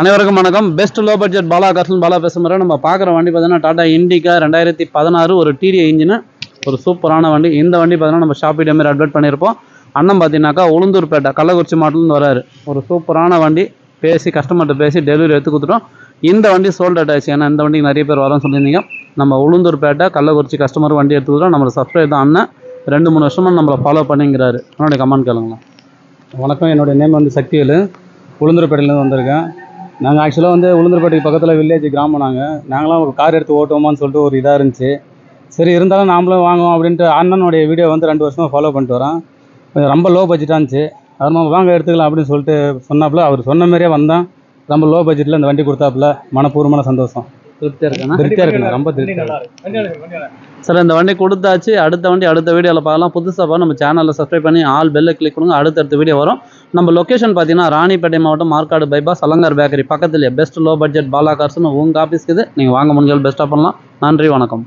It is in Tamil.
அனைவருக்கும் வணக்கம். பெஸ்ட் லோ பட்ஜெட் பாலா கார்சன் பாலா பேசுகிற நம்ம பார்க்குற வண்டி பார்த்தீங்கன்னா டாடா இண்டிகா ரெண்டாயிரத்தி பதினாறு ஒரு டிடி இன்ஜினு ஒரு சூப்பரான வண்டி. இந்த வண்டி பார்த்தீங்கன்னா நம்ம ஷாப்பிட்டே மாதிரி அட்வர்ட் பண்ணியிருப்போம். அண்ணன் பார்த்தீங்கன்னாக்கா உளுந்தூர்பேட்டை கள்ளக்குறிச்சி மாவட்டத்துலேருந்து வராரு. ஒரு சூப்பரான வண்டி. பேசி கஸ்டமர்கிட்ட பேசி டெலிவரி எடுத்து கொடுத்துட்டோம். இந்த வண்டி சோல்ட் ஆயிடுச்சு. ஏன்னா இந்த வண்டிக்கு நிறைய பேர் வரோம்னு சொல்லியிருந்தீங்க. நம்ம உளுந்தூர்பேட்டை கள்ளக்குறிச்சி கஸ்டமர் வண்டி எடுத்து கொடுத்துட்டோம். நம்மளை சப்ஸ்கிரைப் தான் அண்ணன். ரெண்டு மூணு வருஷமாக நம்மளை ஃபாலோ பண்ணிங்கிறாரு. என்னுடைய கமெண்ட் கேளுங்களேன். வணக்கம். என்னுடைய நேம் வந்து சக்திவேலு. உளுந்தூர்பேட்டையிலேருந்து வந்திருக்கேன். நாங்கள் ஆக்சுவலாக வந்து உளுந்தூர்பேட்டைக்கு பக்கத்தில் வில்லேஜ் கிராமம் நாங்கள் நாங்களாம் ஒரு கார் எடுத்து ஓட்டுவோமான்னு சொல்லிட்டு ஒரு இதாக இருந்துச்சு. சரி இருந்தாலும் நாமளும் வாங்குவோம் அப்படின்ட்டு அண்ணனுடைய வீடியோ வந்து ரெண்டு வருஷமாக ஃபாலோ பண்ணிட்டு வரேன். கொஞ்சம் ரொம்ப லோ பட்ஜெட்டாக இருந்துச்சு. அது நம்ம வாங்க எடுத்துக்கலாம் அப்படின்னு சொல்லிட்டு சொன்னாப்புல. அவர் சொன்ன மாதிரியே வந்தேன். ரொம்ப லோ பட்ஜெட்டில் இந்த வண்டி கொடுத்தாப்புல. மனப்பூர்வமான சந்தோஷம். திருப்தியாக இருக்கேண்ணா திருப்தியாக இருக்குண்ணா ரொம்ப திருப்தியாக சார் இந்த வண்டி கொடுத்தாச்சு. அடுத்த வண்டி அடுத்த வீடியோவில் பார்க்கலாம். புதுசாக நம்ம சேனலில் சப்ஸ்கிரைப் பண்ணி ஆல் பெல்லை கிளிக் பண்ணுங்க அடுத்தடுத்த வீடியோ வரும். நம்ம லொக்கேஷன் பார்த்தீங்கன்னா ராணிப்பேட்டை மாவட்டம் மார்க்காடு பைபாஸ் அலங்கார் பேக்கரி பக்கத்துலேயே. பெஸ்ட் லோ பட்ஜெட் பாலா கார்ஸ்னு உங்கள் ஆஃபீஸ்க்கு இது. நீங்கள் வாங்க முடிஞ்சாலும் பெஸ்ட்டாக பண்ணலாம். நன்றி வணக்கம்.